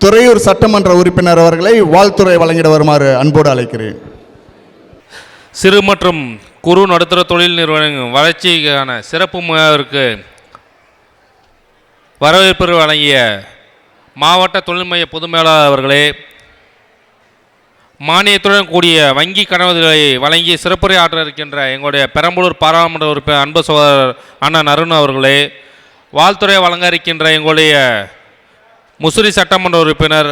துறையூர் சட்டமன்ற உறுப்பினர் அவர்களை வாழ்த்துறை வழங்கிட வருமாறு அன்போடு அழைக்கிறேன். சிறு மற்றும் குறு நடுத்தர தொழில் நிறுவனங்கள் வளர்ச்சிக்கான சிறப்பு முகாவிற்கு வரவேற்பு வழங்கிய மாவட்ட தொழில் மைய பொது மேலாளர் அவர்களே மானியத்துடன் கூடிய வங்கி கனவுகளை வழங்கி சிறப்புரை ஆற்ற இருக்கின்ற எங்களுடைய பெரம்பலூர் பாராளுமன்ற உறுப்பினர் அன்பு சகோதரர் அண்ணன் அருண் அவர்களே வாழ்த்துறை வழங்க இருக்கின்ற எங்களுடைய முசிறி சட்டமன்ற உறுப்பினர்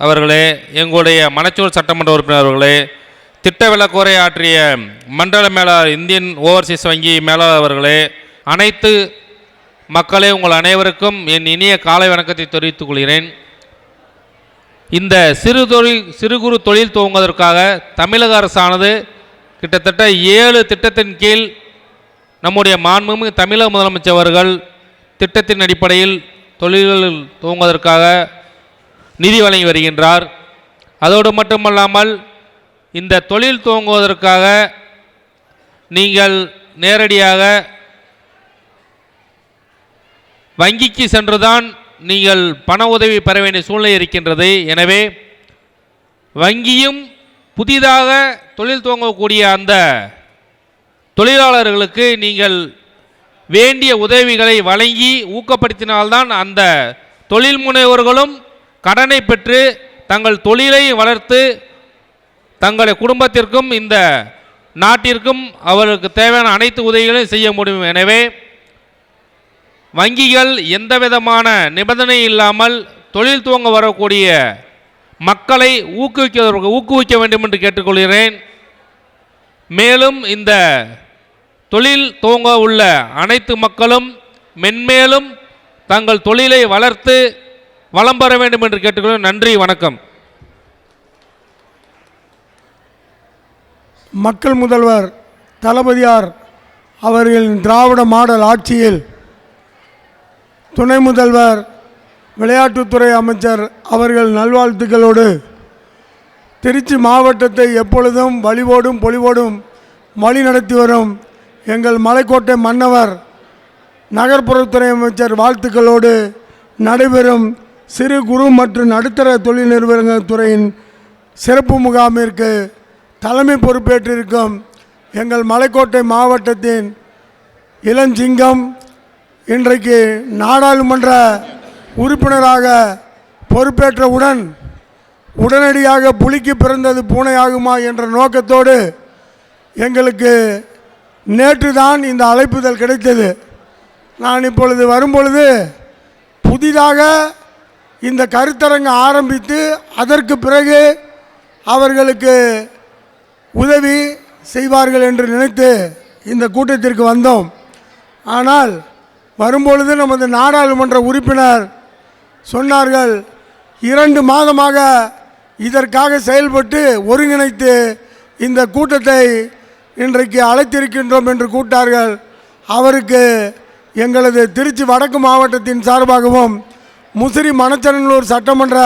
அவர்களே எங்களுடைய மணச்சூர் சட்டமன்ற உறுப்பினர் அவர்களே திட்ட விளக்குரை ஆற்றிய மண்டல மேலாளர் இந்தியன் ஓவர்சீஸ் வங்கி மேலாளர் அவர்களே அனைத்து மக்களே உங்கள் அனைவருக்கும் என் இனிய காலை வணக்கத்தை தெரிவித்துக் கொள்கிறேன். இந்த சிறு தொழில் சிறு குறு தொழில் துவங்குவதற்காக தமிழக அரசானது கிட்டத்தட்ட ஏழு திட்டத்தின் கீழ் நம்முடைய மாண்புமிகு தமிழக முதலமைச்சர் அவர்கள் திட்டத்தின் அடிப்படையில் தொழில்கள் துவங்குவதற்காக நிதி வழங்கி வருகின்றார். அதோடு மட்டுமல்லாமல் இந்த தொழில் துவங்குவதற்காக நீங்கள் நேரடியாக வங்கிக்கு சென்றுதான் நீங்கள் பண உதவி பெற வேண்டிய சூழ்நிலை இருக்கின்றது. எனவே வங்கியும் புதிதாக தொழில் துவங்கக்கூடிய அந்த தொழிலாளர்களுக்கு நீங்கள் வேண்டிய உதவிகளை வழங்கி ஊக்கப்படுத்தினால்தான் அந்த தொழில் முனைவோர்களும் கடனை பெற்று தங்கள் தொழிலை வளர்த்து தங்களை குடும்பத்திற்கும் இந்த நாட்டிற்கும் அவர்களுக்கு தேவையான அனைத்து உதவிகளையும் செய்ய முடியும். எனவே வங்கிகள் எந்த விதமான நிபந்தனை இல்லாமல் தொழில் துவங்க வரக்கூடிய மக்களை ஊக்குவிக்க ஊக்குவிக்க வேண்டும் என்று கேட்டுக்கொள்கிறேன். மேலும் இந்த தொழில் துவங்க உள்ள அனைத்து மக்களும் மென்மேலும் தங்கள் தொழிலை வளர்த்து வளம் பெற வேண்டும் என்று கேட்டுக்கொள்ளும் நன்றி வணக்கம். மக்கள் முதல்வர் தளபதியார் அவர்களின் திராவிட மாடல் ஆட்சியில் துணை முதல்வர் விளையாட்டுத்துறை அமைச்சர் அவர்கள் நல்வாழ்த்துக்களோடு திருச்சி மாவட்டத்தை எப்பொழுதும் வழிவோடும் பொலிவோடும் வழி நடத்தி வரும் எங்கள் மலைக்கோட்டை மன்னவர் நகர்ப்புறத்துறை அமைச்சர் வாழ்த்துக்களோடு நடைபெறும் சிறு குறு மற்றும் நடுத்தர தொழில் நிறுவனங்கள் துறையின் சிறப்பு முகாமிற்கு தலைமை பொறுப்பேற்றிருக்கும் எங்கள் மலைக்கோட்டை மாவட்டத்தின் இளஞ்சிங்கம் இன்றைக்கு நாடாளுமன்ற உறுப்பினராக பொறுப்பேற்றவுடன் உடனடியாக புலிக்கு பிறந்தது பூனையாகுமா என்ற நோக்கத்தோடு எங்களுக்கு நேற்று தான் இந்த அழைப்புதல் கிடைத்தது. நான் இப்பொழுது வரும்பொழுது புதிதாக இந்த கருத்தரங்கு ஆரம்பித்து அதற்கு பிறகு அவர்களுக்கு உதவி செய்வார்கள் என்று நினைத்து இந்த கூட்டத்திற்கு வந்தோம். ஆனால் வரும்பொழுது நமது நாடாளுமன்ற உறுப்பினர் சொன்னார்கள் இரண்டு மாதமாக இதற்காக செயல்பட்டு ஒருங்கிணைத்து இந்த கூட்டத்தை இன்றைக்கு அழைத்திருக்கின்றோம் என்று கூட்டார்கள் அவருக்கு எங்களது திருச்சி வடக்கு மாவட்டத்தின் சார்பாகவும் முசிறி மணச்சநல்லூர் சட்டமன்ற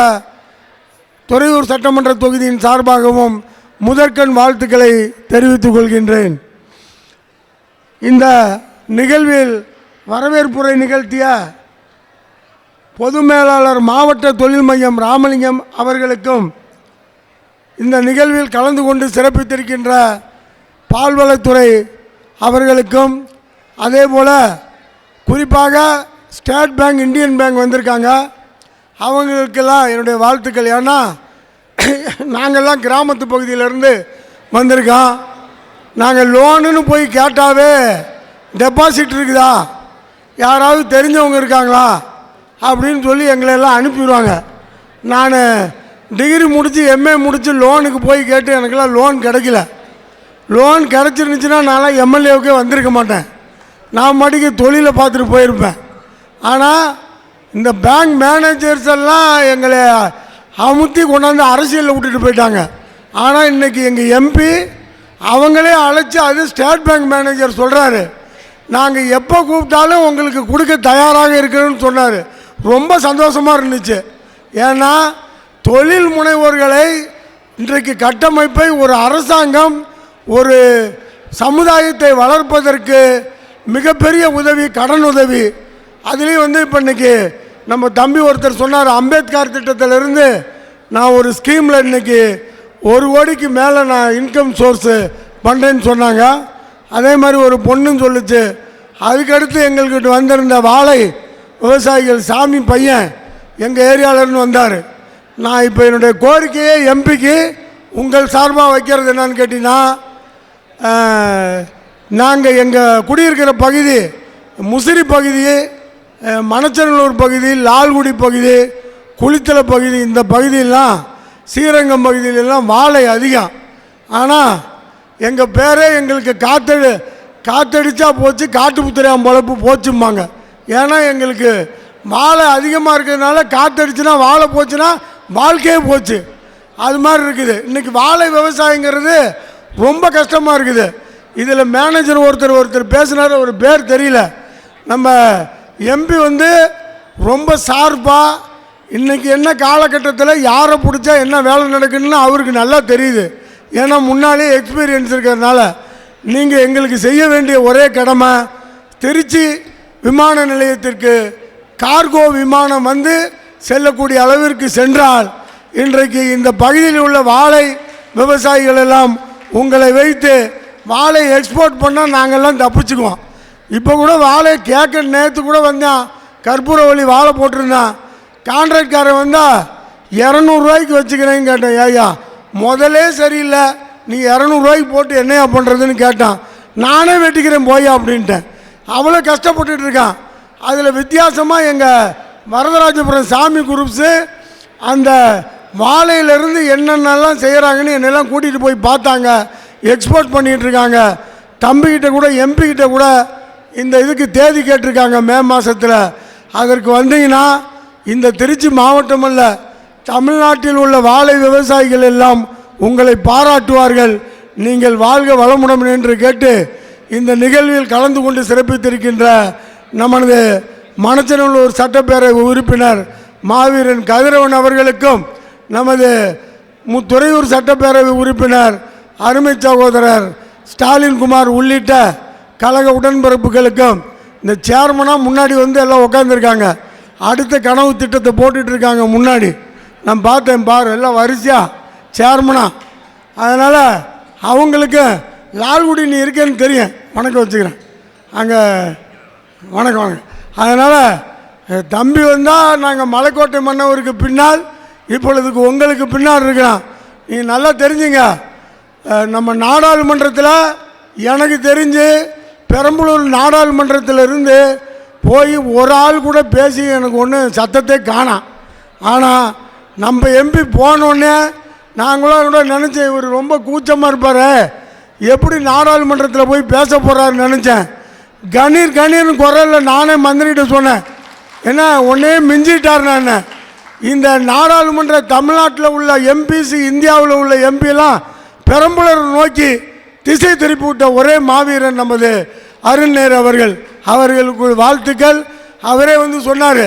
துறையூர் சட்டமன்ற தொகுதியின் சார்பாகவும் முதற்கண் வாழ்த்துக்களை தெரிவித்துக் கொள்கின்றேன். இந்த நிகழ்வில் வரவேற்புரை நிகழ்த்திய பொது மேலாளர் மாவட்ட தொழில் மையம் ராமலிங்கம் அவர்களுக்கும் இந்த நிகழ்வில் கலந்து கொண்டு சிறப்பித்திருக்கின்ற பால்வளத்துறை அவர்களுக்கும் அதே போல் குறிப்பாக ஸ்டேட் பேங்க் இந்தியன் பேங்க் வந்திருக்காங்க. அவங்களுக்கெல்லாம் என்னுடைய வாழ்த்துக்கள். ஏன்னா நாங்கள்லாம் கிராமத்து பகுதியிலேருந்து வந்திருக்கோம். நாங்கள் லோனுன்னு போய் கேட்டாவே டெபாசிட் இருக்குதா? யாராவது தெரிஞ்சவங்க இருக்காங்களா? அப்படின்னு சொல்லி எங்களை எல்லாம் அனுப்பிடுவாங்க நான் டிகிரி முடித்து எம்ஏ முடித்து லோனுக்கு போய் கேட்டு எனக்கெல்லாம் லோன் கிடைக்கல. லோன் கிடச்சிருந்துச்சுன்னா நான்லாம் எம்எல்ஏவுக்கே வந்திருக்க மாட்டேன். நான் மாட்டிக்கு தொழிலை பார்த்துட்டு போயிருப்பேன். ஆனால் இந்த பேங்க் மேனேஜர்ஸ் எல்லாம் எங்களை அமுத்தி கொண்டாந்து அரசியலில் விட்டுட்டு போயிட்டாங்க. ஆனால் இன்றைக்கி எங்கள் எம்பி அவங்களே அழைச்சி அது ஸ்டேட் பேங்க் மேனேஜர் சொல்கிறாரு நாங்கள் எப்போ கூப்பிட்டாலும் உங்களுக்கு கொடுக்க தயாராக இருக்கிறோன்னு சொன்னார். ரொம்ப சந்தோஷமாக இருந்துச்சு. ஏன்னா தொழில் முனைவோர்களை இன்றைக்கு கட்டமைப்பை ஒரு அரசாங்கம் ஒரு சமுதாயத்தை வளர்ப்பதற்கு மிகப்பெரிய உதவி கடன் உதவி. அதுலேயும் வந்து இப்போ இன்னைக்கு நம்ம தம்பி ஒருத்தர் சொன்னார் அம்பேத்கர் திட்டத்திலிருந்து நான் ஒரு ஸ்கீமில் இன்றைக்கி ஒரு கோடிக்கு மேலே நான் இன்கம் சோர்ஸு பண்ணுறேன்னு சொன்னாங்க. அதே மாதிரி ஒரு பொண்ணுன்னு சொல்லுச்சு. அதுக்கடுத்து எங்கள்கிட்ட வந்திருந்த வாழை விவசாயிகள் சாமி பையன் எங்கள் ஏரியாவிலேருந்து வந்தார். நான் இப்போ என்னுடைய கோரிக்கையை எம்பிக்கு உங்கள் சார்பாக வைக்கிறது என்னன்னு கேட்டிங்கன்னா நாங்கள் எங்கள் குடியிருக்கிற பகுதி முசிறி பகுதி மணச்சநல்லூர் பகுதி லால்குடி பகுதி குளித்தலை பகுதி இந்த பகுதியெல்லாம் ஸ்ரீரங்கம் பகுதியிலெல்லாம் வாழை அதிகம். ஆனால் எங்கள் பேரே எங்களுக்கு காத்தடி காத்தடிச்சா போச்சு காட்டு புத்திரையாம் பொழப்பு போச்சும்பாங்க. ஏன்னா எங்களுக்கு வாழை அதிகமாக இருக்கிறதுனால காத்தடிச்சுனா வாழை போச்சுன்னா வாழ்க்கையே போச்சு. அது மாதிரி இருக்குது. இன்றைக்கி வாழை விவசாயங்கிறது ரொம்ப கஷ்டமாக இருக்குது. இதில் மேனேஜர் ஒருத்தர் ஒருத்தர் பேசினார் ஒரு பேர் தெரியல. நம்ம எம்பி வந்து ரொம்ப சார்பாக இன்றைக்கி என்ன காலகட்டத்தில் யாரை பிடிச்சா என்ன வேலை நடக்குன்னு அவருக்கு நல்லா தெரியுது. ஏன்னா முன்னாலே எக்ஸ்பீரியன்ஸ் இருக்கிறதுனால நீங்கள் எங்களுக்கு செய்ய வேண்டிய ஒரே கடமை திருச்சி விமான நிலையத்திற்கு கார்கோ விமானம் வந்து செல்லக்கூடிய அளவிற்கு சென்றால் இன்றைக்கு இந்த பகுதியில் உள்ள வாழை விவசாயிகள் எல்லாம் உங்களை வைத்து வாழை எக்ஸ்போர்ட் பண்ணால் நாங்கள்லாம் தப்பிச்சுக்குவோம். இப்போ கூட வாழை கேட்க நேற்று கூட வந்தேன் கற்பூரவள்ளி வாழை போட்டிருந்தான் கான்ட்ராக்ட்காரன் வந்தால் இரநூறுவாய்க்கு வச்சுக்கிறேன்னு கேட்டேன். ஐயா முதலே சரியில்லை. நீ இரநூறுவாய்க்கு போட்டு என்னையா பண்ணுறதுன்னு கேட்டான். நானே வெட்டிக்கிறேன் போயா அப்படின்ட்டேன். அவ்வளோ கஷ்டப்பட்டுட்டு இருக்கான். அதில் வித்தியாசமாக எங்கள் வரதராஜபுரம் சாமி குரூப்ஸு அந்த வாழையிலேருந்து என்னென்னலாம் செய்கிறாங்கன்னு என்னெல்லாம் கூட்டிகிட்டு போய் பார்த்தாங்க. எக்ஸ்போர்ட் பண்ணிகிட்ருக்காங்க தம்பிக்கிட்ட கூட எம்பிக்கிட்ட கூட இந்த இதுக்கு தேதி கேட்டிருக்காங்க மே மாதத்தில் அதற்கு வந்தீங்கன்னா இந்த திருச்சி மாவட்டம் அல்ல தமிழ்நாட்டில் உள்ள வாழை விவசாயிகள் எல்லாம் உங்களை பாராட்டுவார்கள். நீங்கள் வாழ்க வளமுடன் என்று கேட்டு இந்த நிகழ்வில் கலந்து கொண்டு சிறப்பித்திருக்கின்ற நமது மணச்சநல்லூர் சட்டப்பேரவை உறுப்பினர் மாவீரன் கதிரவன் அவர்களுக்கும் நமது மு- துறையூர் சட்டப்பேரவை உறுப்பினர் அருமை சகோதரர் ஸ்டாலின் குமார் உள்ளிட்ட கழக உடன்பிறப்புகளுக்கும் இந்த சேர்மனாக முன்னாடி வந்து எல்லாம் உட்காந்துருக்காங்க அடுத்த கனவு திட்டத்தை போட்டுட்டு இருக்காங்க முன்னாடி. நான் பார்த்தேன் பாரு எல்லாம் வரிசையாக சேர்மனாக அதனால் அவங்களுக்கு லால்குடி நீ இருக்கேன்னு தெரியும். வணக்கம் வச்சுக்கிறேன். அங்கே வணக்கம் வணக்கம். அதனால் தம்பி வந்தால் நாங்கள் மலைக்கோட்டை மன்னவருக்கு பின்னால் இப்பொழுதுக்கு உங்களுக்கு பின்னால் இருக்கிறான். நீ நல்லா தெரிஞ்சுங்க. நம்ம நாடாளுமன்றத்தில் எனக்கு தெரிஞ்சு பெரம்பலூர் நாடாளுமன்றத்தில் இருந்து போய் ஒரு ஆள் கூட பேசி எனக்கு ஒன்றும் சத்தத்தை காணாம் ஆனால் நம்ம எம்பி போனோடனே நாங்களும் கூட நினச்சேன் இவர் ரொம்ப கூச்சமாக இருப்பார். எப்படி நாடாளுமன்றத்தில் போய் பேச போகிறாருன்னு நினச்சேன். கணீர் கணீர்னு குரலில் நானே மந்திரிகிட்ட சொன்னேன். என்ன ஒன்னே மிஞ்சிட்டார் நான் இந்த நாடாளுமன்ற தமிழ்நாட்டில் உள்ள எம்பிசி இந்தியாவில் உள்ள எம்பிலாம் பெரம்பலூர் நோக்கி திசை திருப்பி விட்ட ஒரே மாவீரன் நமது அருண்நேர் அவர்கள். அவர்களுக்கு வாழ்த்துக்கள். அவரே வந்து சொன்னார்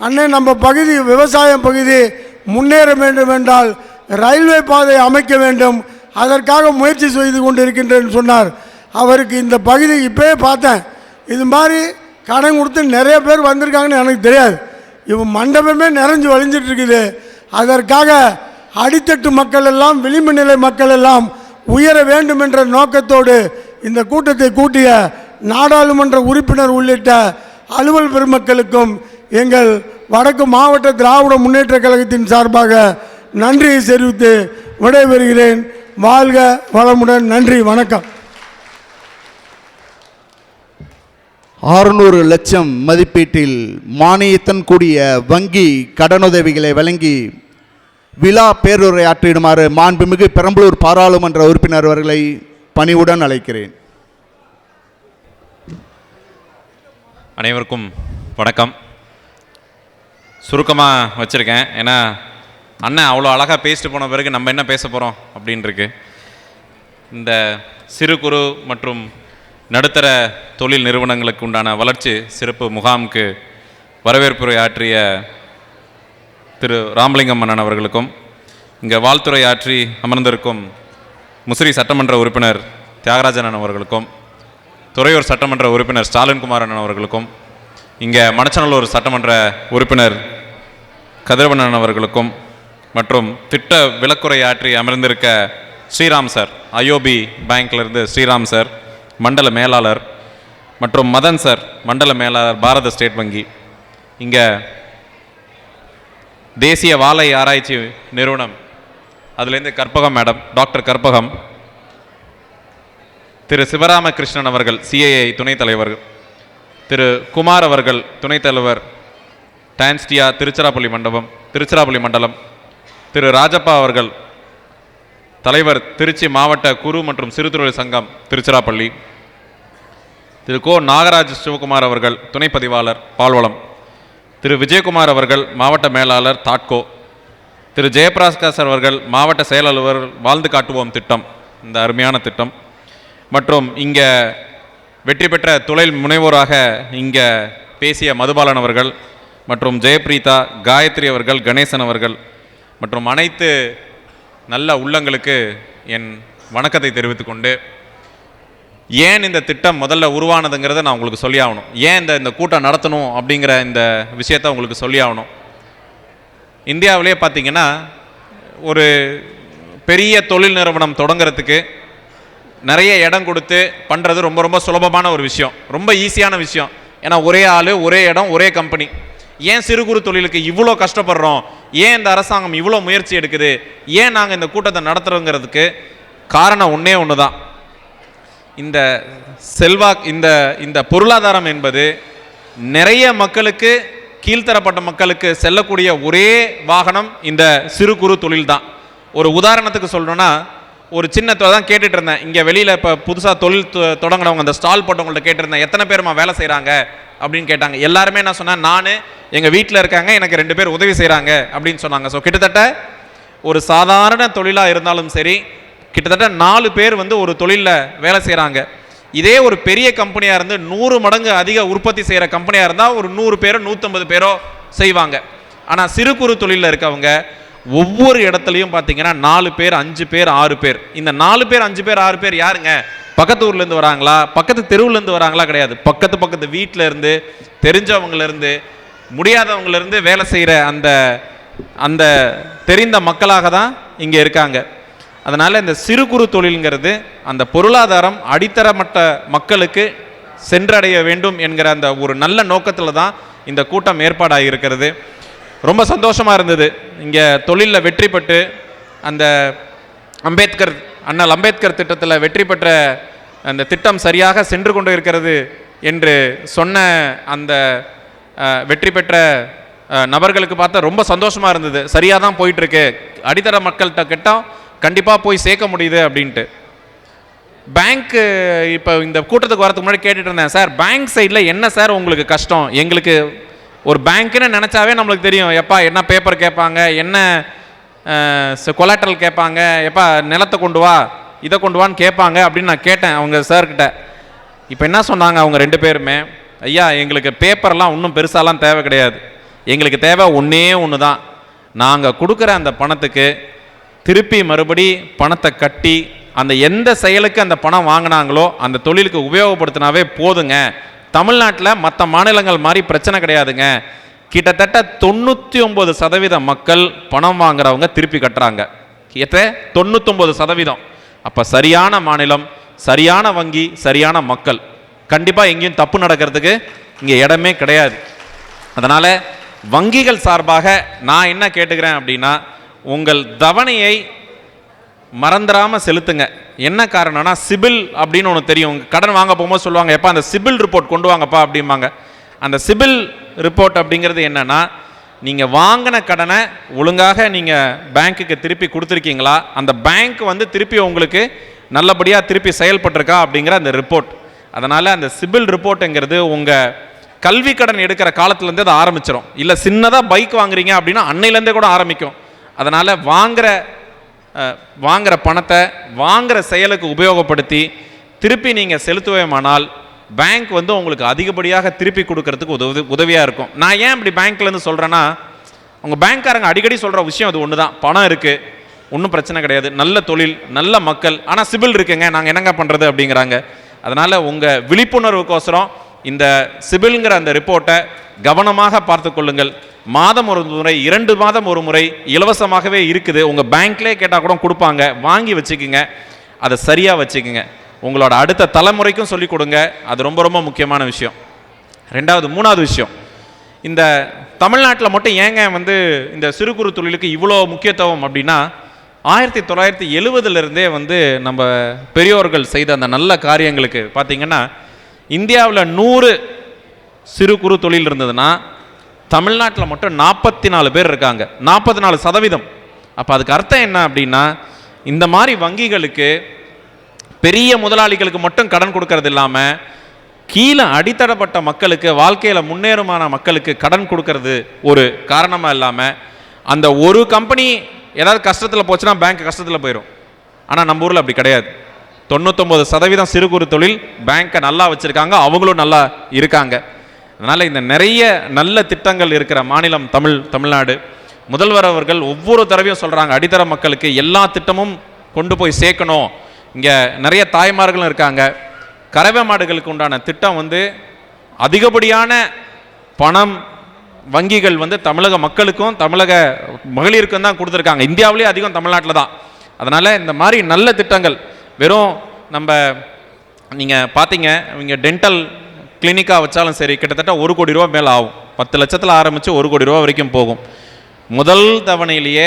அண்ணே நம்ம பகுதி விவசாய பகுதி முன்னேற வேண்டும் என்றால் ரயில்வே பாதை அமைக்க வேண்டும். அதற்காக முயற்சி செய்து கொண்டிருக்கின்றேன்னு சொன்னார். அவருக்கு இந்த பகுதி இப்போயே பார்த்தேன். இது மாதிரி கடன் கொடுத்து நிறைய பேர் வந்திருக்காங்கன்னு எனக்கு தெரியாது. இவன் மண்டபமே நிறைஞ்சு வழிஞ்சிட்டு இருக்குது அதற்காக அடித்தட்டு மக்கள் எல்லாம் விளிம்பு நிலை மக்கள் எல்லாம் உயர வேண்டும் என்ற நோக்கத்தோடு இந்த கூட்டத்தை கூட்டிய நாடாளுமன்ற உறுப்பினர் உள்ளிட்ட அலுவல் பெருமக்களுக்கும் எங்கள் வடக்கு மாவட்ட திராவிட முன்னேற்ற கழகத்தின் சார்பாக நன்றியை தெரிவித்து விடைபெறுகிறேன். வாழ்க வளமுடன். நன்றி. வணக்கம். ஆறுநூறு லட்சம் மதிப்பீட்டில் மானியத்தன் கூடிய வங்கி கடனுதவிகளை வழங்கி விழா பேருரையாற்றிடுமாறு மாண்புமிகு பெரம்பலூர் பாராளுமன்ற உறுப்பினர் அவர்களை பணிவுடன் அழைக்கிறேன். அனைவருக்கும் வணக்கம். சுருக்கமாக வச்சுருக்கேன். ஏன்னா அண்ணன் அவ்வளோ அழகாக பேசிட்டு போன பிறகு நம்ம என்ன பேச போகிறோம் அப்படின்ருக்கு. இந்த சிறு குறு மற்றும் நடுத்தர தொழில் நிறுவனங்களுக்கு உண்டான வளர்ச்சி சிறப்பு முகாமுக்கு வரவேற்புரை ஆற்றிய திரு ராமலிங்கம் மன்னன் அவர்களுக்கும் இங்கே வாழ்த்துறை ஆற்றி அமர்ந்திருக்கும் முசிறி சட்டமன்ற உறுப்பினர் தியாகராஜன் அவர்களுக்கும் துறையூர் சட்டமன்ற உறுப்பினர் ஸ்டாலின் குமார் அவர்களுக்கும் இங்கே மணச்சநல்லூர் சட்டமன்ற உறுப்பினர் கதிரவணன் அவர்களுக்கும் மற்றும் திட்ட விளக்குரை ஆற்றி அமர்ந்திருக்க ஸ்ரீராம் சார் ஐஓபி பேங்க்லேருந்து ஸ்ரீராம் சார் மண்டல மேலாளர் மற்றும் மதன் சார் மண்டல மேலாளர் பாரத ஸ்டேட் வங்கி. இங்கே தேசிய வாழை ஆராய்ச்சி நிறுவனம் அதுலேருந்து கற்பகம் மேடம் டாக்டர் கற்பகம் திரு சிவராமகிருஷ்ணன் அவர்கள் சிஏஐ துணைத் தலைவர் திரு குமார் அவர்கள் துணைத் தலைவர் டான்ஸ்டியா திருச்சிராப்பள்ளி மண்டபம் திருச்சிராப்பள்ளி மண்டலம் திரு ராஜப்பா அவர்கள் தலைவர் திருச்சி மாவட்ட குறு மற்றும் சிறுதொழில் சங்கம் திருச்சிராப்பள்ளி. திரு கோ. நாகராஜ் சிவகுமார் அவர்கள் துணை பதிவாளர் பால்வளம். திரு விஜயகுமார் அவர்கள் மாவட்ட மேலாளர் தாட்கோ. திரு ஜெயபிரகாஷ் அவர்கள் மாவட்ட செயல் அலுவலர் வாழ்ந்து காட்டுவோம் திட்டம் இந்த அருமையான திட்டம். மற்றும் இங்கே வெற்றி பெற்ற தொழில் முனைவோராக இங்கே பேசிய மதுபாலன் அவர்கள் மற்றும் ஜெயபிரீதா காயத்ரி அவர்கள் கணேசன் அவர்கள் மற்றும் அனைத்து நல்ல உள்ளங்களுக்கு என் வணக்கத்தை தெரிவித்துக்கொண்டு ஏன் இந்த திட்டம் முதல்ல உருவானதுங்கிறத நான் உங்களுக்கு சொல்லி ஆகணும். ஏன் இந்த இந்த கூட்டம் நடத்தணும் அப்படிங்கிற இந்த விஷயத்த உங்களுக்கு சொல்லி ஆகணும். இந்தியாவிலே பார்த்தீங்கன்னா ஒரு பெரிய தொழில் நிறுவனம் தொடங்குறதுக்கு நிறைய இடம் கொடுத்து பண்ணுறது ரொம்ப ரொம்ப சுலபமான ஒரு விஷயம். ரொம்ப ஈஸியான விஷயம். ஏன்னா ஒரே ஆள் ஒரே இடம் ஒரே கம்பெனி. ஏன் சிறு குறு தொழிலுக்கு இவ்வளோ கஷ்டப்படுறோம்? ஏன் இந்த அரசாங்கம் இவ்வளோ முயற்சி எடுக்குது? ஏன் நாங்கள் இந்த கூட்டத்தை நடத்துகிறோங்கிறதுக்கு காரணம் ஒன்றே ஒன்று தான் இந்த செல்வாக் இந்த இந்த பொருளாதாரம் என்பது நிறைய மக்களுக்கு கீழ்த்தரப்பட்ட மக்களுக்கு செல்லக்கூடிய ஒரே வாகனம் இந்த சிறு குறு தொழில் தான் ஒரு உதாரணத்துக்கு சொல்லணும்னா ஒரு சின்ன தான் கேட்டுட்டு இருந்தேன். இங்கே வெளியில் இப்போ புதுசாக தொழில் தொ- தொடங்குனவங்க அந்த ஸ்டால் போட்டவங்கள்ட்ட கேட்டிருந்தேன். எத்தனை பேருமா வேலை செய்கிறாங்க அப்படின்னு கேட்டாங்க. எல்லாருமே என்ன சொன்னேன் நான் எங்கள் வீட்டில் இருக்காங்க எனக்கு ரெண்டு பேர் உதவி செய்கிறாங்க அப்படின்னு சொன்னாங்க. ஸோ கிட்டத்தட்ட ஒரு சாதாரண தொழிலாக இருந்தாலும் சரி கிட்டத்தட்ட நாலு பேர் வந்து ஒரு தொழிலில் வேலை செய்கிறாங்க இதே ஒரு பெரிய கம்பெனியாக இருந்து நூறு மடங்கு அதிக உற்பத்தி செய்கிற கம்பெனியாக இருந்தால் ஒரு நூறு பேரோ நூற்றம்பது பேரோ செய்வாங்க. ஆனால் சிறு குறு தொழிலில் இருக்கவங்க ஒவ்வொரு இடத்துலையும் பார்த்தீங்கன்னா நாலு பேர் அஞ்சு பேர் ஆறு பேர். இந்த நாலு பேர் அஞ்சு பேர் ஆறு பேர் யாருங்க? பக்கத்து ஊர்லேருந்து வராங்களா? பக்கத்து தெருவுலேருந்து வராங்களா கிடையாது. பக்கத்து பக்கத்து வீட்டில் இருந்து தெரிஞ்சவங்கல இருந்து வேலை செய்கிற அந்த அந்த தெரிந்த மக்களாக தான் இங்கே இருக்காங்க. அதனால் இந்த சிறு குறு தொழில்ங்கிறது அந்த பொருளாதாரம் அடித்தரமட்ட மக்களுக்கு சென்றடைய வேண்டும் என்கிற அந்த ஒரு நல்ல நோக்கத்தில் தான் இந்த கூட்டம் ஏற்பாடாகி இருக்கிறது. ரொம்ப சந்தோஷமாக இருந்தது. இங்கே தொழிலில் வெற்றி பெற்று அந்த அம்பேத்கர் அண்ணல் அம்பேத்கர் திட்டத்தில் வெற்றி பெற்ற அந்த திட்டம் சரியாக சென்று கொண்டு இருக்கிறது என்று சொன்ன அந்த வெற்றி பெற்ற நபர்களுக்கு பார்த்தா ரொம்ப சந்தோஷமாக இருந்தது. சரியாக தான் போயிட்டுருக்கு. அடித்தர மக்கள்கிட்ட கிட்ட கண்டிப்பாக போய் சேர்க்க முடியுது அப்படின்ட்டு. பேங்க்கு இப்போ இந்த கூட்டத்துக்கு வரதுக்கு முன்னாடி கேட்டுட்டு இருந்தேன். சார் பேங்க் சைடில் என்ன சார் உங்களுக்கு கஷ்டம்? எங்களுக்கு ஒரு பேங்க்குன்னு நினச்சாவே நம்மளுக்கு தெரியும். எப்பா என்ன பேப்பர் கேட்பாங்க? என்ன கொலாட்டல் கேட்பாங்க? எப்பா நிலத்தை கொண்டு வா இதை கொண்டு வான்னு கேட்பாங்க அப்படின்னு நான் கேட்டேன் அவங்க சார்கிட்ட இப்போ என்ன சொன்னாங்க அவங்க ரெண்டு பேருமே? ஐயா எங்களுக்கு பேப்பர்லாம் ஒன்றும் பெருசாலாம் தேவை கிடையாது. எங்களுக்கு தேவை ஒன்றே ஒன்று தான் நாங்கள் கொடுக்குற அந்த பணத்துக்கு திருப்பி மறுபடி பணத்தை கட்டி அந்த எந்த செயலுக்கு அந்த பணம் வாங்கினாங்களோ அந்த தொழிலுக்கு உபயோகப்படுத்தினாவே போதுங்க. தமிழ்நாட்டில் மற்ற மாநிலங்கள் மாதிரி பிரச்சனை கிடையாதுங்க. கிட்டத்தட்ட தொண்ணூற்றி ஒம்பது சதவீத மக்கள் பணம் வாங்குறவங்க திருப்பி கட்டுறாங்க. எத்த? தொண்ணூத்தொம்பது சதவீதம். அப்போ சரியான மாநிலம் சரியான வங்கி சரியான மக்கள். கண்டிப்பாக எங்கேயும் தப்பு நடக்கிறதுக்கு இங்கே இடமே கிடையாது. அதனால் வங்கிகள் சார்பாக நான் என்ன கேட்டுக்கிறேன் அப்படின்னா உங்கள் தவணையை மறந்துடாமல் செலுத்துங்க. என்ன காரணம்னா சிபில் அப்படின்னு ஒன்று தெரியும். கடன் வாங்க போகும்போது சொல்லுவாங்க எப்போ அந்த சிபில் ரிப்போர்ட் கொண்டு வாங்கப்பா அப்படிம்பாங்க. அந்த சிபில் ரிப்போர்ட் அப்படிங்கிறது என்னென்னா நீங்கள் வாங்கின கடனை ஒழுங்காக நீங்கள் பேங்க்குக்கு திருப்பி கொடுத்துருக்கீங்களா? அந்த பேங்க் வந்து திருப்பி உங்களுக்கு நல்லபடியாக திருப்பி செயல்பட்டிருக்கா அப்படிங்கிற அந்த ரிப்போர்ட். அதனால் அந்த சிபில் ரிப்போர்ட்டுங்கிறது உங்கள் கல்வி கடன் எடுக்கிற காலத்துலேருந்து அதை ஆரம்பிச்சிடும் இல்லை சின்னதாக பைக் வாங்குறீங்க அப்படின்னா அன்னையிலேருந்தே கூட ஆரம்பிக்கும். அதனால் வாங்குற வாங்குகிற பணத்தை வாங்குகிற செயலுக்கு உபயோகப்படுத்தி திருப்பி நீங்கள் செலுத்துவேமானால் பேங்க் வந்து உங்களுக்கு அதிகப்படியாக திருப்பி கொடுக்கறதுக்கு உதவி உதவியாக இருக்கும். நான் ஏன் இப்படி பேங்க்லேருந்து சொல்கிறேன்னா உங்கள் பேங்க்காரங்க அடிக்கடி சொல்கிற விஷயம் அது ஒன்று தான் பணம் இருக்குது ஒன்றும் பிரச்சனை கிடையாது. நல்ல தொழில் நல்ல மக்கள். ஆனால் சிபில் இருக்குங்க. நாங்கள் என்னங்க பண்ணுறது அப்படிங்கிறாங்க. அதனால் உங்கள் விழிப்புணர்வுக்கோசரம் இந்த சிபில்ங்கிற அந்த ரிப்போர்ட்டை கவனமாக பார்த்து கொள்ளுங்கள். மாதம் ஒரு முறை இரண்டு மாதம் ஒரு முறை இலவசமாகவே இருக்குது. உங்கள் பேங்க்லேயே கேட்டால் கூட கொடுப்பாங்க. வாங்கி வச்சுக்கோங்க. அதை சரியாக வச்சுக்கோங்க. உங்களோட அடுத்த தலைமுறைக்கும் சொல்லிக் கொடுங்க. அது ரொம்ப ரொம்ப முக்கியமான விஷயம். ரெண்டாவது மூணாவது விஷயம். இந்த தமிழ்நாட்டில் மட்டும் ஏங்க வந்து இந்த சிறு குறு தொழிலுக்கு இவ்வளோ முக்கியத்துவம் அப்படின்னா ஆயிரத்தி தொள்ளாயிரத்தி எழுவதுலேருந்தே வந்து நம்ம பெரியோர்கள் செய்த அந்த நல்ல காரியங்களுக்கு பார்த்தீங்கன்னா இந்தியாவில் நூறு சிறு குறு தொழில் இருந்ததுன்னா தமிழ்நாட்டில் மட்டும் நாற்பத்தி நாலு பேர் இருக்காங்க. நாற்பத்தி நாலு சதவீதம். அப்போ அதுக்கு அர்த்தம் என்ன அப்படின்னா இந்த மாதிரி வங்கிகளுக்கு பெரிய முதலாளிகளுக்கு மட்டும் கடன் கொடுக்கறது இல்லாமல் கீழே அடித்தடப்பட்ட மக்களுக்கு வாழ்க்கையில் முன்னேறுமான மக்களுக்கு கடன் கொடுக்கறது ஒரு காரணமாக இல்லாமல் அந்த ஒரு கம்பெனி ஏதாவது கஷ்டத்தில் போச்சுன்னா பேங்க் கஷ்டத்தில் போயிடும் ஆனால் நம்ம ஊரில் அப்படி கிடையாது. தொண்ணூத்தொம்பது சதவீதம் சிறு குறு தொழில் பேங்க்கை நல்லா வச்சுருக்காங்க. அவங்களும் நல்லா இருக்காங்க. அதனால் இந்த நிறைய நல்ல திட்டங்கள் இருக்கிற மாநிலம் தமிழ் தமிழ்நாடு. முதல்வர் அவர்கள் ஒவ்வொரு தடவையும் சொல்கிறாங்க அடித்தர மக்களுக்கு எல்லா திட்டமும் கொண்டு போய் சேர்க்கணும். இங்கே நிறைய தாய்மார்களும் இருக்காங்க. கறவை மாடுகளுக்கு உண்டான திட்டம் வந்து அதிகப்படியான பணம் வங்கிகள் வந்து தமிழக மக்களுக்கும் தமிழக மகளிருக்கும் தான் கொடுத்துருக்காங்க. இந்தியாவிலேயே அதிகம் தமிழ்நாட்டில் தான் அதனால் இந்த மாதிரி நல்ல திட்டங்கள் வெறும் நம்ம நீங்கள் பார்த்தீங்க இவங்க டென்டல் கிளினிக்காக வச்சாலும் சரி கிட்டத்தட்ட ஒரு கோடி ரூபா மேலே ஆகும். பத்து லட்சத்தில் ஆரம்பித்து ஒரு கோடி ரூபா வரைக்கும் போகும். முதல் தவணையிலேயே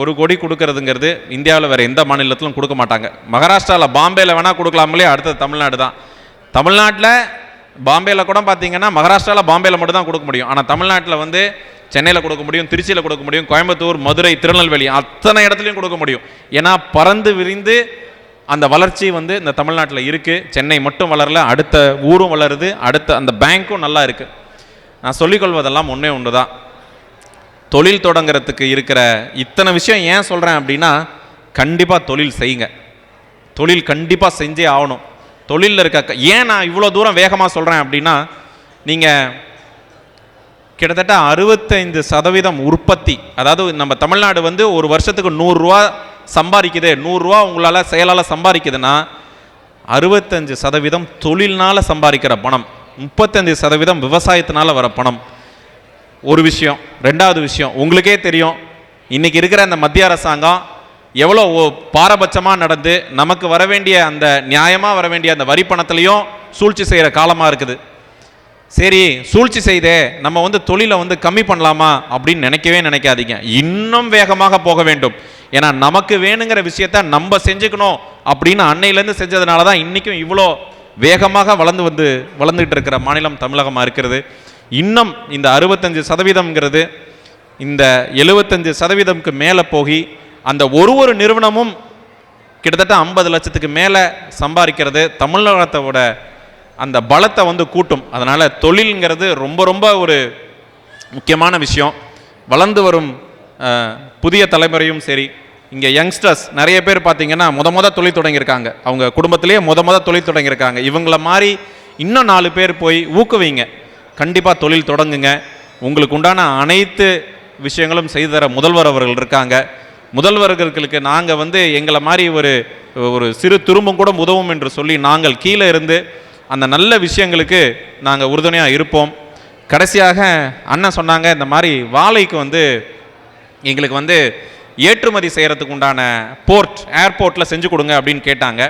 ஒரு கோடி கொடுக்கறதுங்கிறது இந்தியாவில் வேறு எந்த மாநிலத்திலும் கொடுக்க மாட்டாங்க. மகாராஷ்டிராவில் பாம்பேல வேணால் கொடுக்கலாமலே அடுத்தது தமிழ்நாடு தான். தமிழ்நாட்டில் பாம்பேயில் கூட பார்த்தீங்கன்னா மகாராஷ்டிராவில் பாம்பேல மட்டும் தான் கொடுக்க முடியும். ஆனால் தமிழ்நாட்டில் வந்து சென்னையில் கொடுக்க முடியும் திருச்சியில் கொடுக்க முடியும் கோயம்புத்தூர் மதுரை திருநெல்வேலி அத்தனை இடத்துலையும் கொடுக்க முடியும். ஏன்னா பறந்து விரிந்து அந்த வளர்ச்சி வந்து இந்த தமிழ்நாட்டில் இருக்குது சென்னை மட்டும் வளரல அடுத்த ஊரும் வளருது அடுத்த அந்த பேங்க்கும் நல்லா இருக்குது நான் சொல்லிக்கொள்வதெல்லாம் ஒன்றே ஒன்று தான் தொழில் தொடங்குறதுக்கு இருக்கிற இத்தனை விஷயம் ஏன் சொல்கிறேன் அப்படின்னா கண்டிப்பாக தொழில் செய்யுங்க. தொழில் கண்டிப்பாக செஞ்சே ஆகணும். தொழிலில் இருக்க ஏன் நான் இவ்வளோ தூரம் வேகமாக சொல்கிறேன் அப்படின்னா நீங்கள் கிட்டத்தட்ட அறுபத்தைந்து சதவீதம் உற்பத்தி அதாவது நம்ம தமிழ்நாடு வந்து ஒரு வருஷத்துக்கு நூறுரூவா சம்பாதிக்குது. நூறுரூவா உங்களால் செயலால் சம்பாதிக்குதுன்னா அறுபத்தஞ்சு சதவீதம் தொழில்னால சம்பாதிக்கிற பணம். முப்பத்தஞ்சு சதவீதம் விவசாயத்தினால் வர பணம். ஒரு விஷயம். ரெண்டாவது விஷயம். உங்களுக்கே தெரியும். இன்றைக்கி இருக்கிற அந்த மத்திய அரசாங்கம் எவ்வளோ பாரபட்சமாக நடந்து நமக்கு வர வேண்டிய அந்த நியாயமாக வர வேண்டிய அந்த வரி பணத்துலையும் சூழ்ச்சி செய்கிற காலமாக இருக்குது. சரி சூழ்ச்சி செய்தே நம்ம வந்து தொழிலை வந்து கம்மி பண்ணலாமா அப்படின்னு நினைக்கவே நினைக்காதீங்க. இன்னும் வேகமாக போக வேண்டும். ஏன்னா நமக்கு வேணுங்கிற விஷயத்த நம்ம செஞ்சுக்கணும் அப்படின்னு அன்னையிலேருந்து செஞ்சதுனால தான் இன்றைக்கும் இவ்வளோ வேகமாக வளர்ந்து வந்து வளர்ந்துக்கிட்டு இருக்கிற மாநிலம் தமிழகமாக இருக்கிறது. இன்னும் இந்த அறுபத்தஞ்சு சதவீதம்ங்கிறது இந்த எழுபத்தஞ்சு சதவீதம்க்கு மேலே போகி அந்த ஒரு ஒரு நிறுவனமும் கிட்டத்தட்ட ஐம்பது லட்சத்துக்கு மேலே சம்பாதிக்கிறது தமிழகத்தோட அந்த பலத்தை வந்து கூட்டும். அதனால் தொழில்ங்கிறது ரொம்ப ரொம்ப ஒரு முக்கியமான விஷயம். வளர்ந்து வரும் புதிய தலைமுறையும் சரி. இங்கே யங்ஸ்டர்ஸ் நிறைய பேர் பார்த்தீங்கன்னா முத முத தொழில் தொடங்கியிருக்காங்க. அவங்க குடும்பத்திலேயே முத முத தொழில் தொடங்கியிருக்காங்க. இவங்கள மாதிரி இன்னும் நாலு பேர் போய் ஊக்குவிங்க. கண்டிப்பாக தொழில் தொடங்குங்க. உங்களுக்கு உண்டான அனைத்து விஷயங்களும் செய்து தர முதல்வர் அவர்கள் இருக்காங்க. முதல்வர்களுக்கு நாங்கள் வந்து எங்களை மாதிரி ஒரு ஒரு சிறு துரும்பும் கூட உதவும் என்று சொல்லி நாங்கள் கீழே இருந்து அந்த நல்ல விஷயங்களுக்கு நாங்கள் உறுதுணையாக இருப்போம். கடைசியாக அண்ணன் சொன்னாங்க இந்த மாதிரி வாழைக்கு வந்து எங்களுக்கு வந்து ஏற்றுமதி செய்கிறதுக்கு உண்டான போர்ட் ஏர்போர்ட்டில் செஞ்சு கொடுங்க அப்படின்னு கேட்டாங்க.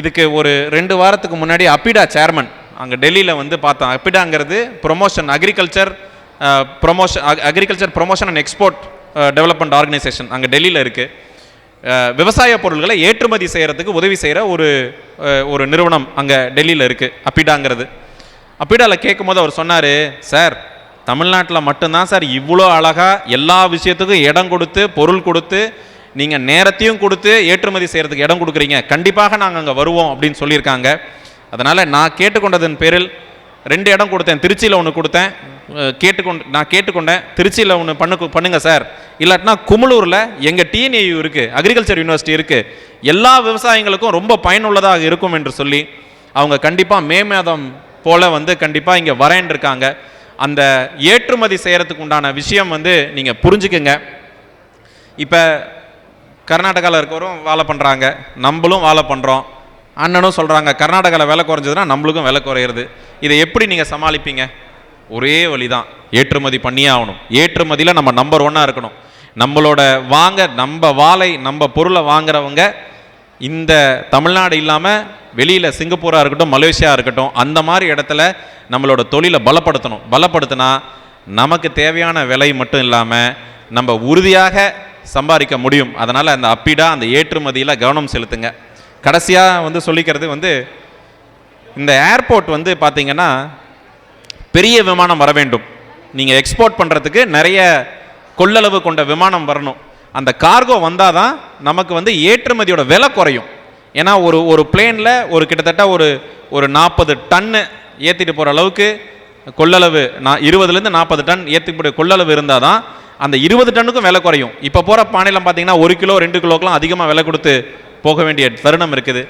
இதுக்கு ஒரு ரெண்டு வாரத்துக்கு முன்னாடி அப்பிடா சேர்மன் அங்கே டெல்லியில் வந்து பார்த்தோம். அப்பிடாங்கிறது promotion agriculture promotion agriculture promotion and export development organisation அங்கே டெல்லியில் இருக்குது விவசாய பொருள்களை ஏற்றுமதி செய்கிறதுக்கு உதவி செய்கிற ஒரு ஒரு நிறுவனம் அங்கே டெல்லியில் இருக்குது அப்பிடாங்கிறது அப்பிடாவில் கேட்கும்போது அவர் சொன்னார் சார் தமிழ்நாட்டில் மட்டும்தான் சார் இவ்வளோ அழகாக எல்லா விஷயத்துக்கும் இடம் கொடுத்து பொருள் கொடுத்து நீங்கள் நேரத்தையும் கொடுத்து ஏற்றுமதி செய்கிறதுக்கு இடம் கொடுக்குறீங்க. கண்டிப்பாக நாங்கள் அங்கே வருவோம் அப்படின்னு சொல்லியிருக்காங்க. அதனால் நான் கேட்டுக்கொண்டதன் பேரில் ரெண்டு இடம் கொடுத்தேன். திருச்சியில் ஒன்று கொடுத்தேன். கேட்டுக்கொண்டு நான் கேட்டுக்கொண்டேன். திருச்சியில் ஒன்று பண்ணு பண்ணுங்க சார். இல்லாட்டினா குமலூரில் எங்கள் டிஎன்ஏயு இருக்குது அக்ரிகல்ச்சர் யூனிவர்சிட்டி இருக்குது எல்லா விவசாயிகளுக்கும் ரொம்ப பயனுள்ளதாக இருக்கும் என்று சொல்லி அவங்க கண்டிப்பாக மே மாதம் போல் வந்து கண்டிப்பாக இங்கே வரேன் இருக்காங்க. அந்த ஏற்றுமதி செய்கிறதுக்கு உண்டான விஷயம் வந்து நீங்கள் புரிஞ்சுக்குங்க. இப்போ கர்நாடகாவில் இருக்கிறவரும் வாழை பண்ணுறாங்க நம்மளும் வாழை பண்ணுறோம் அண்ணனும் சொல்கிறாங்க கர்நாடகாவில் விலை குறைஞ்சதுன்னா நம்மளுக்கும் விலை குறையிறது. இதை எப்படி நீங்கள் சமாளிப்பீங்க? ஒரே வழி தான் ஏற்றுமதி பண்ணியே ஆகணும். ஏற்றுமதியில் நம்ம நம்பர் ஒன்னாக இருக்கணும். நம்மளோட வாங்க நம்ம வாழை நம்ம பொருளை வாங்குறவங்க இந்த தமிழ்நாடு இல்லாமல் வெளியில் சிங்கப்பூராக இருக்கட்டும் மலேசியா இருக்கட்டும் அந்த மாதிரி இடத்துல நம்மளோட தொழிலை பலப்படுத்தணும். பலப்படுத்தினா நமக்கு தேவையான விலை மட்டும் இல்லாமல் நம்ம உறுதியாக சம்பாதிக்க முடியும். அதனால் அந்த அப்பீடாக அந்த ஏற்றுமதியில் கவனம் செலுத்துங்க. கடைசியாக வந்து சொல்லிக்கிறது வந்து இந்த ஏர்போர்ட் வந்து பார்த்தீங்கன்னா பெரிய விமானம் வர வேண்டும். நீங்கள் எக்ஸ்போர்ட் பண்ணுறதுக்கு நிறைய கொள்ளளவு கொண்ட விமானம் வரணும். அந்த கார்கோ வந்தால் தான் நமக்கு வந்து ஏற்றுமதியோட விலை குறையும். ஏன்னா ஒரு ஒரு பிளேனில் ஒரு கிட்டத்தட்ட ஒரு ஒரு நாற்பது டன்னு ஏற்றிட்டு போகிற அளவுக்கு கொள்ளளவு நான் இருபதுலேருந்து நாற்பது டன் ஏற்றிக்கூடிய கொள்ளளவு இருந்தால் தான் அந்த இருபது டன்னுக்கும் விலை குறையும். இப்போ போகிற பானையில் பார்த்தீங்கன்னா ஒரு கிலோ ரெண்டு கிலோக்கெலாம் அதிகமாக விலை கொடுத்து போக வேண்டிய தருணம் இருக்குது.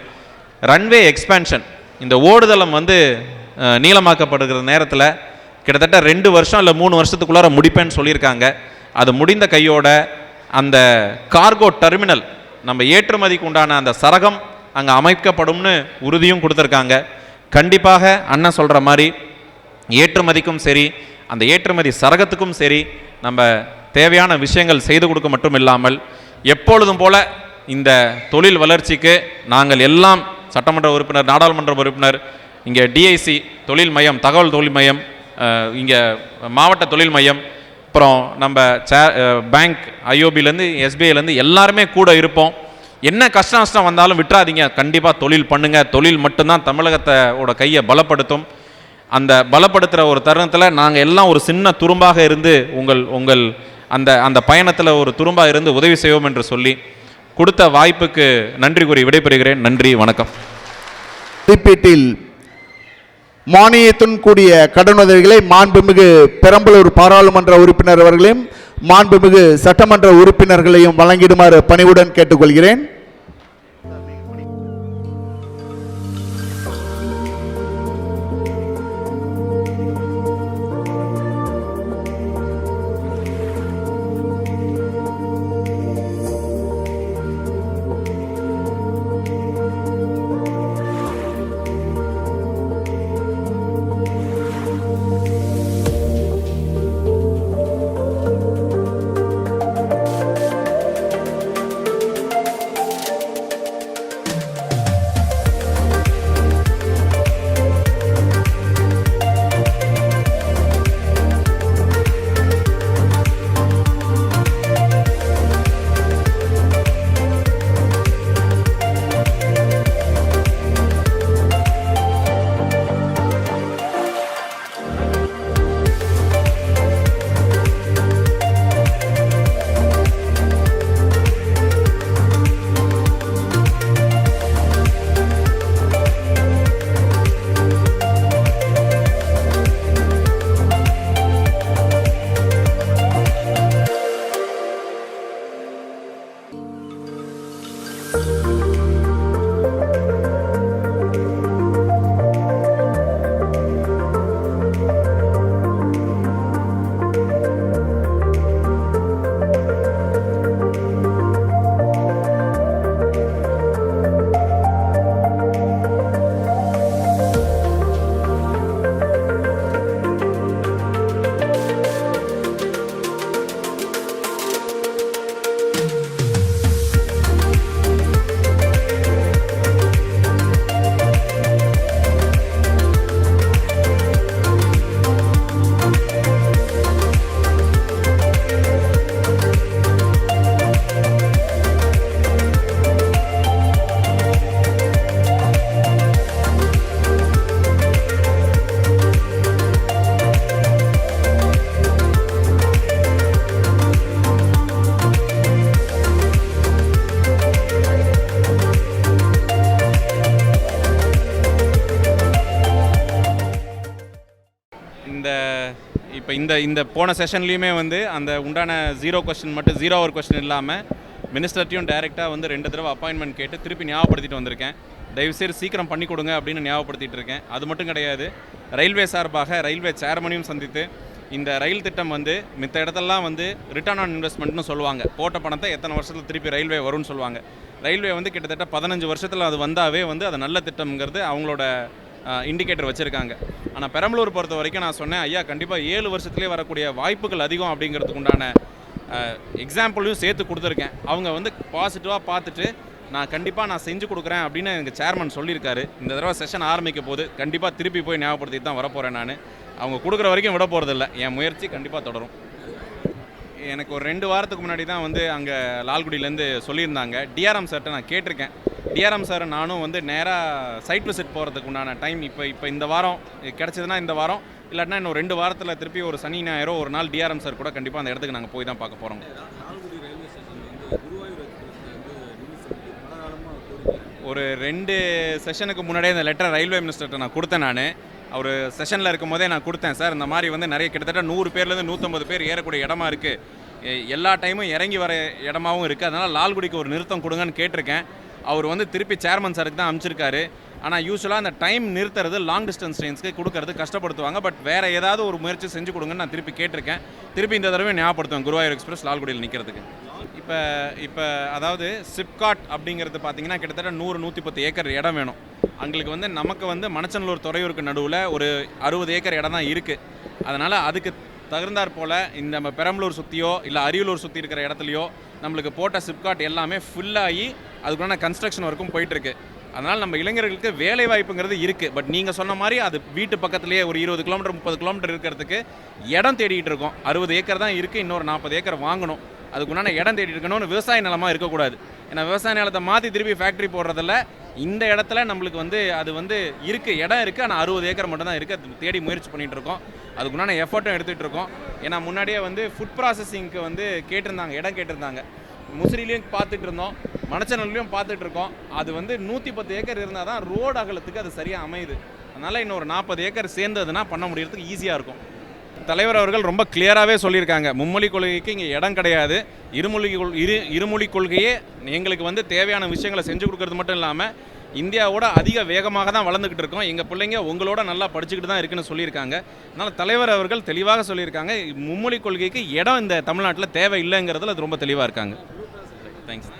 ரன்வே எக்ஸ்பேன்ஷன் இந்த ஓடுதளம் வந்து நீளமாக்கப்படுகிற நேரத்தில் கிட்டத்தட்ட ரெண்டு வருஷம் இல்லை மூணு வருஷத்துக்குள்ளார முடிப்பேன்னு சொல்லியிருக்காங்க. அது முடிந்த கையோட அந்த கார்கோ டெர்மினல் நம்ம ஏற்றுமதிக்கு உண்டான அந்த சரகம் அங்கே அமைக்கப்படும்னு உறுதியும் கொடுத்துருக்காங்க. கண்டிப்பாக அண்ணன் சொல்கிற மாதிரி ஏற்றுமதிக்கும் சரி அந்த ஏற்றுமதி சரகத்துக்கும் சரி நம்ம தேவையான விஷயங்கள் செய்து கொடுக்க மட்டும் இல்லாமல் எப்பொழுதும் போல இந்த தொழில் வளர்ச்சிக்கு நாங்கள் எல்லாம் சட்டமன்ற உறுப்பினர் நாடாளுமன்ற உறுப்பினர் இங்கே டிஐசி தொழில் மையம் தகவல் தொழில் மையம் இங்கே மாவட்ட தொழில் மையம் அப்புறம் நம்ம சே பேங்க் ஐஓபிலேருந்து எஸ்பிஐலேருந்து எல்லாருமே கூட இருப்போம். என்ன கஷ்ட நஷ்டம் வந்தாலும் விட்டுறாதீங்க. கண்டிப்பாக தொழில் பண்ணுங்கள் தொழில் மட்டும்தான் தமிழகத்தோட கையை பலப்படுத்தும். அந்த பலப்படுத்துகிற ஒரு தருணத்தில் நாங்கள் எல்லாம் ஒரு சின்ன துரும்பாக இருந்து உங்கள் உங்கள் அந்த அந்த பயணத்தில் ஒரு துரும்பாக இருந்து உதவி செய்வோம் என்று சொல்லி கொடுத்த வாய்ப்புக்கு நன்றி கூறி விடைபெறுகிறேன். நன்றி வணக்கம். மதிப்பீட்டில் மானியத்துடன் கூடிய கடனுதவிகளை மாண்புமிகு பெரம்பலூர் பாராளுமன்ற உறுப்பினர் அவர்களையும் மாண்புமிகு சட்டமன்ற உறுப்பினர்களையும் வழங்கிடுமாறு பணிவுடன் கேட்டுக்கொள்கிறேன். இந்த இந்த போன செஷன்லேயுமே வந்து அந்த உண்டான ஜீரோ கொஸ்டின் மட்டும் ஜீரோ ஒரு கொஸ்டின் இல்லாமல் மினிஸ்டர்ட்டையும் டைரெக்டாக வந்து ரெண்டு தடவை அப்பாயின்மெண்ட் கேட்டு திருப்பி ஞாபகப்படுத்திட்டு வந்திருக்கேன். தயவுசெய்து சீக்கிரம் பண்ணி கொடுங்க அப்படின்னு ஞாபகப்படுத்திட்டு இருக்கேன். அது மட்டும் கிடையாது. ரயில்வே சார்பாக ரயில்வே சேர்மனையும் சந்தித்து இந்த ரயில் திட்டம் வந்து மித்த இடத்தெல்லாம் வந்து ரிட்டர்ன் ஆன் இன்வெஸ்ட்மெண்ட்னு சொல்லுவாங்க. போட்ட பணத்தை எத்தனை வருஷத்தில் திருப்பி ரயில்வே வரும்னு சொல்லுவாங்க. ரயில்வே வந்து கிட்டத்தட்ட பதினஞ்சு வருஷத்தில் அது வந்தாவே வந்து அது நல்ல திட்டம்ங்கிறது அவங்களோட இண்டிகேட்டர் வச்சுருக்காங்க. ஆனால் பெரம்பலூர் பொறுத்த வரைக்கும் நான் சொன்னேன் ஐயா கண்டிப்பாக ஏழு வருஷத்துலேயே வரக்கூடிய வாய்ப்புகள் அதிகம் அப்படிங்கிறதுக்கு உண்டான எக்ஸாம்பிளையும் சேர்த்து கொடுத்துருக்கேன். அவங்க வந்து பாசிட்டிவாக பார்த்துட்டு நான் கண்டிப்பாக நான் செஞ்சு கொடுக்குறேன் அப்படின்னு எங்கள் சேர்மன் சொல்லியிருக்காரு. இந்த தடவை செஷன் ஆரம்பிக்க போது கண்டிப்பாக திருப்பி போய் ஞாபகப்படுத்திட்டு தான் வரப்போகிறேன் நான். அவங்க கொடுக்குற வரைக்கும் விட போகிறதில்ல என் முயற்சி கண்டிப்பாக தொடரும். எனக்கு ஒரு ரெண்டு வாரத்துக்கு முன்னாடி தான் வந்து அங்கே லால்குடியிலேருந்து சொல்லியிருந்தாங்க. டிஆர்எம் சார்கிட்ட நான் கேட்டிருக்கேன். டிஆர்எம் சார் நானும் வந்து நேராக சைட் விசிட் போகிறதுக்கு உண்டான டைம் இப்போ இப்போ இந்த வாரம் கிடச்சதுன்னா இந்த வாரம். இல்லாட்டினா இன்னும் ரெண்டு வாரத்தில் திருப்பி ஒரு சனி ஞாயிறோ ஒரு நாள் டிஆர்எம் சார் கூட கண்டிப்பாக அந்த இடத்துக்கு நாங்கள் போய் தான் பார்க்க போகிறோம் ஒரு ரெண்டு செஷனுக்கு முன்னாடியே இந்த லெட்டர் ரயில்வே மினிஸ்டர்கிட்ட நான் கொடுத்தேன் நான். அவர் செஷனில் இருக்கும் போதே நான் கொடுத்தேன் சார் இந்த மாதிரி வந்து நிறைய கிட்டத்தட்ட நூறு பேர்லேருந்து நூற்றம்பது பேர் ஏறக்கூடிய இடமா இருக்குது எல்லா டைமும் இறங்கி வர இடமாவும் இருக்குது அதனால் லால்குடிக்கு ஒரு நிறுத்தம் கொடுங்கன்னு கேட்டிருக்கேன். அவர் வந்து திருப்பி சேர்மன் சாருக்கு தான் அனுப்பிச்சிருக்காரு ஆனால் யூஸ்வலாக அந்த டைம் நிறுத்துறது லாங் டிஸ்டன்ஸ் ட்ரெயின்ஸ்க்கு கொடுக்கறது கஷ்டப்படுத்துவாங்க. பட் வேறு ஏதாவது ஒரு முயற்சி செஞ்சு கொடுங்கன்னு நான் திருப்பி கேட்டிருக்கேன். திருப்பி இந்த தடவை ஞாபகப்படுத்துவேன் குருவாயூர் எக்ஸ்பிரஸ் லால்குடியில் நிற்கிறதுக்கு இப்போ இப்போ அதாவது சிப்காட் அப்படிங்கிறது பார்த்தீங்கன்னா கிட்டத்தட்ட நூறு நூற்றி பத்து ஏக்கர் இடம் வேணும். அவங்களுக்கு வந்து நமக்கு வந்து மணச்சநல்லூர் துறையூருக்கு நடுவில் ஒரு அறுபது ஏக்கர் இடம் தான் இருக்குது அதனால் அதுக்கு தகுந்தாற் போல் இந்த நம்ம பெரம்பலூர் சுற்றியோ இல்லை அரியலூர் சுற்றி இருக்கிற இடத்துலையோ நம்மளுக்கு போட்ட சிப்காட் எல்லாமே ஃபுல்லாகி அதுக்குள்ளான கன்ஸ்ட்ரக்ஷன் ஒர்க்கும் போயிட்டுருக்கு. அதனால் நம்ம இளைஞர்களுக்கு வேலை வாய்ப்புங்கிறது இருக்குது பட் நீங்கள் சொன்ன மாதிரி அது வீட்டு பக்கத்துலேயே ஒரு இருபது கிலோமீட்டர் முப்பது கிலோமீட்டர் இருக்கிறதுக்கு இடம் தேடிக்கிட்டு இருக்கோம். அறுபது ஏக்கர் தான் இருக்குது இன்னொரு நாற்பது ஏக்கர் வாங்கணும். அதுக்குண்டான இடம் தேடி இருக்கணும்னு விவசாய நிலமாக இருக்கக்கூடாது. ஏன்னா விவசாய நிலத்தை மாற்றி திருப்பி ஃபேக்ட்ரி போடுறதில்ல. இந்த இடத்துல நம்மளுக்கு வந்து அது வந்து இருக்குது இடம் இருக்குது ஆனால் அறுபது ஏக்கர் மட்டும் தான் இருக்குது அது தேடி முயற்சி பண்ணிகிட்டு இருக்கோம். அதுக்குண்டான எஃபர்ட்டும் எடுத்துகிட்டு இருக்கோம். ஏன்னா முன்னாடியே வந்து ஃபுட் ப்ராசஸிங்க்கு வந்து கேட்டிருந்தாங்க இடம் கேட்டிருந்தாங்க. முசிறிலையும் பார்த்துட்டு இருந்தோம். மணச்சநல்லூர்லையும் பார்த்துட்டு இருக்கோம். அது வந்து நூற்றி பத்து ஏக்கர் இருந்தால் தான் ரோடு அகலத்துக்கு அது சரியாக அமையுது. அதனால் இன்னொரு நாற்பது ஏக்கர் சேர்ந்ததுன்னா பண்ண முடியறதுக்கு ஈஸியாக இருக்கும். தலைவர் அவர்கள் ரொம்ப கிளியராகவே சொல்லியிருக்காங்க. மும்மொழி கொள்கைக்கு இங்கே இடம் கிடையாது. இருமொழி கொள் இரு இருமொழி கொள்கையே எங்களுக்கு வந்து தேவையான விஷயங்களை செஞ்சு கொடுக்கறது மட்டும் இல்லாமல் இந்தியாவோட அதிக வேகமாக தான் வளர்ந்துக்கிட்டு இருக்கோம். எங்கள் பிள்ளைங்க உங்களோட நல்லா படிச்சுக்கிட்டு தான் இருக்குன்னு சொல்லியிருக்காங்க. அதனால் தலைவர் அவர்கள் தெளிவாக சொல்லியிருக்காங்க. மும்மொழி கொள்கைக்கு இடம் இந்த தமிழ்நாட்டில் தேவை இல்லைங்கிறதுல அது ரொம்ப தெளிவாக இருக்காங்க. தேங்க்ஸ்